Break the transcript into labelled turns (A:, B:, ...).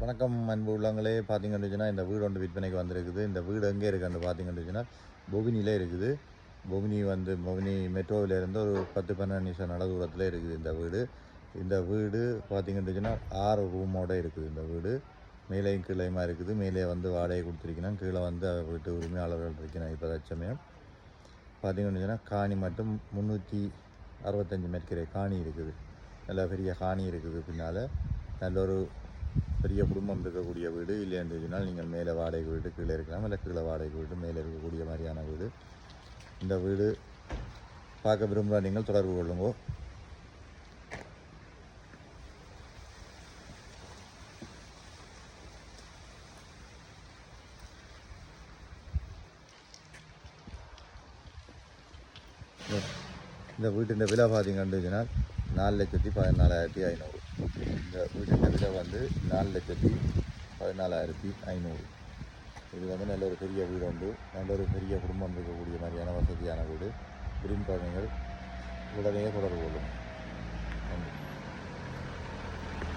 A: வணக்கம் அன்பு உள்ளங்களே. பார்த்தீங்கன்னு இந்த வீடு ஒன்று விற்பனைக்கு வந்திருக்குது. இந்த வீடு எங்கே இருக்குன்னு பார்த்தீங்கன்னு பொவினிலே இருக்குது. பொவினி வந்து பொவினி மெட்ரோவிலேருந்து ஒரு பத்து பன்னெண்டு நிமிஷம் நட தூரத்தில் இருக்குது இந்த வீடு. இந்த வீடு பார்த்தீங்கன்னு ஆறு ரூமோட இருக்குது இந்த வீடு. மேலேயும் கீழேயுமா இருக்குது. மேலே வந்து வாடகை கொடுத்துருக்கணும். கீழே வந்து வீட்டு உரிமையாளர்கள் இருக்கணும் இப்போ தச்சமயம் பார்த்தீங்கன்னு காணி மட்டும் முந்நூற்றி அறுபத்தஞ்சி மெட்கிரை காணி இருக்குது. நல்ல பெரிய காணி இருக்குது பின்னால். நல்ல ஒரு பெரிய குடும்பம் இருக்கக்கூடிய வீடு இல்லைன்னு சொன்னால் நீங்கள் மேலே வாடகை வீடு கீழே இருக்கலாம். இல்லை கீழே வாடகை வீடு மேலே இருக்கக்கூடிய மாதிரியான வீடு. இந்த வீடு பார்க்க விரும்புகிற நீங்கள் தொடர்பு கொள்ளுங்கோ. இந்த வீட்டின் விலை பார்த்தீங்கன்னு சொன்னால் நாலு லட்சத்தி பதினாலாயிரத்தி ஐநூறு. இந்த வீட்டின் விலை வந்து நாலு லட்சத்தி பதினாலாயிரத்தி ஐநூறு. இது வந்து நல்ல ஒரு பெரிய வீடு உண்டு. நல்ல ஒரு பெரிய குடும்பம் இருக்கக்கூடிய மாதிரியான வசதியான வீடு. விரும்புகிறவர்கள் உடனே தொடர்பு கொள்ளும்.